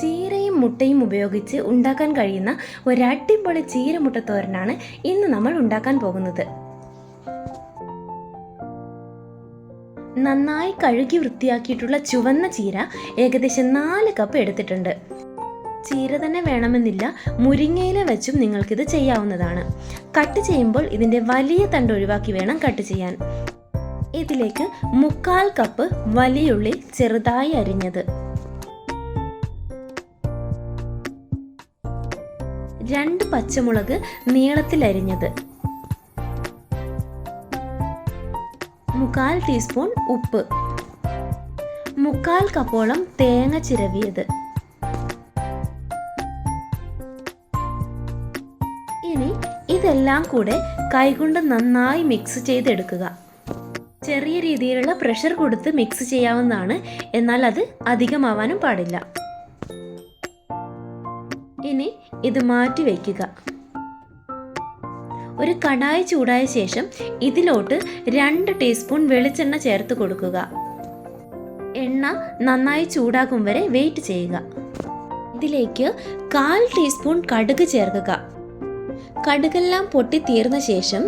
ചീരയും മുട്ടയും ഉപയോഗിച്ച് ഉണ്ടാക്കാൻ കഴിയുന്ന ഒരു അടിപൊളി ചീരമുട്ട തോരനാണ് ഇന്ന് നമ്മൾ ഉണ്ടാക്കാൻ പോകുന്നത്. നന്നായി കഴുകി വൃത്തിയാക്കിയിട്ടുള്ള ചുവന്ന ചീര ഏകദേശം നാല് കപ്പ് എടുത്തിട്ടുണ്ട്. ചീര തന്നെ വേണമെന്നില്ല മുരിങ്ങയില വെച്ചും നിങ്ങൾക്കിത് ചെയ്യാവുന്നതാണ്. കട്ട് ചെയ്യുമ്പോൾ ഇതിന്റെ വലിയ തണ്ട് ഒഴിവാക്കി വേണം കട്ട് ചെയ്യാൻ. ഇതിലേക്ക് മുക്കാൽ കപ്പ് വലിയുള്ളി ചെറുതായി അരിഞ്ഞത്. രണ്ട് പച്ചമുളക് നീളത്തിൽ അരിഞ്ഞത് മുക്കാൽ ടീസ്പൂൺ ഉപ്പ്. മുക്കാൽ കപ്പോളം തേങ്ങ ചിരവിയത്. ഇനി ഇതെല്ലാം കൂടെ കൈകൊണ്ട് നന്നായി മിക്സ് ചെയ്തെടുക്കുക. ചെറിയ രീതിയിലുള്ള പ്രഷർ കൊടുത്ത് മിക്സ് ചെയ്യാവുന്നതാണ്. എന്നാൽ അത് അധികമാവാനും പാടില്ല. ഇനി ഇത് മാറ്റി വയ്ക്കുക ഒരു കടായി ചൂടായ ശേഷം ഇതിലോട്ട് രണ്ട് ടീസ്പൂൺ വെളിച്ചെണ്ണ ചേർത്ത് കൊടുക്കുക. എണ്ണ നന്നായി ചൂടാകും വരെ വെയിറ്റ് ചെയ്യുക. ഇതിലേക്ക് കാൽ ടീസ്പൂൺ കടുക് ചേർക്കുക. കടുകെല്ലാം പൊട്ടി തീർന്ന ശേഷം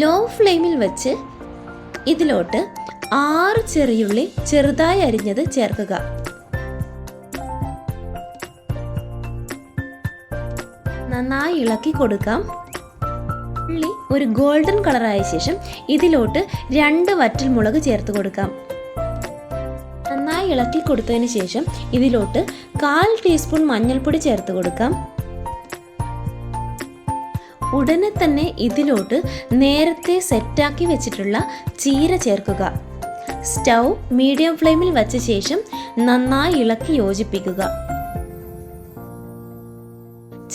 ലോ ഫ്ലെയിമിൽ വെച്ച് ഇതിലോട്ട് ആറ് ചെറിയുള്ളി ചെറുതായി അരിഞ്ഞത് ചേർക്കുക. നന്നായി ഇളക്കി കൊടുക്കാം. ഉള്ളി ഒരു ഗോൾഡൻ കളറായ ശേഷം ഇതിലോട്ട് രണ്ട് വറ്റൽ മുളക് ചേർത്ത് കൊടുക്കാം. നന്നായി ഇളക്കി കൊടുത്തതിന് ശേഷം ഇതിലോട്ട് കാൽ ടീസ്പൂൺ മഞ്ഞൾപ്പൊടി ചേർത്ത് കൊടുക്കാം. ഉടനെ തന്നെ ഇതിലോട്ട് നേരത്തെ സെറ്റാക്കി വെച്ചിട്ടുള്ള ചീര ചേർക്കുക. സ്റ്റൗ മീഡിയം ഫ്ലെയിമിൽ വച്ച ശേഷം നന്നായി ഇളക്കി യോജിപ്പിക്കുക.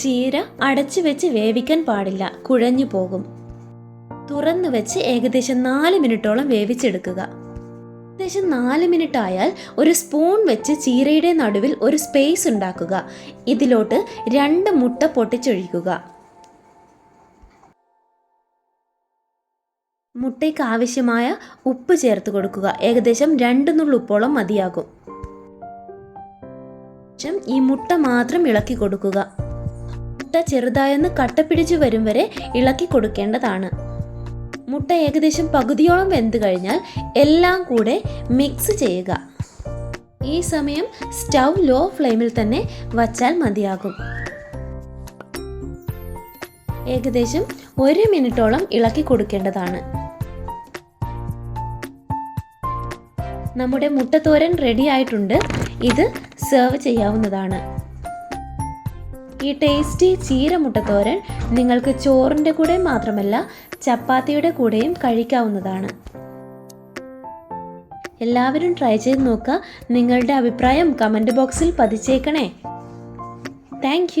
ചീര അടച്ചു വെച്ച് വേവിക്കാൻ പാടില്ല. കുഴഞ്ഞു പോകും. തുറന്നു വെച്ച് ഏകദേശം നാല് മിനിറ്റോളം വേവിച്ചെടുക്കുക. ഏകദേശം നാല് മിനിറ്റ് ആയാൽ ഒരു സ്പൂൺ വെച്ച് ചീരയുടെ നടുവിൽ ഒരു സ്പേസ് ഉണ്ടാക്കുക. ഇതിലോട്ട് രണ്ട് മുട്ട പൊട്ടിച്ചൊഴിക്കുക. മുട്ടയ്ക്ക് ആവശ്യമായ ഉപ്പ് ചേർത്ത് കൊടുക്കുക. ഏകദേശം രണ്ട് നുള്ളു ഉപ്പോളം മതിയാകും ഈ മുട്ട മാത്രം ഇളക്കി കൊടുക്കുക. മുട്ട ചെറുതായൊന്ന് കട്ടപ്പിടിച്ചു വരും വരെ ഇളക്കി കൊടുക്കേണ്ടതാണ്. മുട്ട ഏകദേശം പകുതിയോളം വെന്ത് കഴിഞ്ഞാൽ എല്ലാം കൂടെ മിക്സ് ചെയ്യുക. ഈ സമയം സ്റ്റൗ ലോ ഫ്ലെയിമിൽ തന്നെ വച്ചാൽ മതിയാകും. ഏകദേശം ഒരു മിനിറ്റോളം ഇളക്കി കൊടുക്കേണ്ടതാണ്. നമ്മുടെ മുട്ടത്തോരൻ റെഡി ആയിട്ടുണ്ട്. ഇത് സെർവ് ചെയ്യാവുന്നതാണ്. ഈ ടേസ്റ്റി ചീര മുട്ടത്തോരൻ നിങ്ങൾക്ക് ചോറിന്റെ കൂടെ മാത്രമല്ല ചപ്പാത്തിയുടെ കൂടെയും കഴിക്കാവുന്നതാണ്. എല്ലാവരും ട്രൈ ചെയ്ത് നോക്കുക. നിങ്ങളുടെ അഭിപ്രായം കമന്റ് ബോക്സിൽ പതിച്ചേക്കണേ. താങ്ക്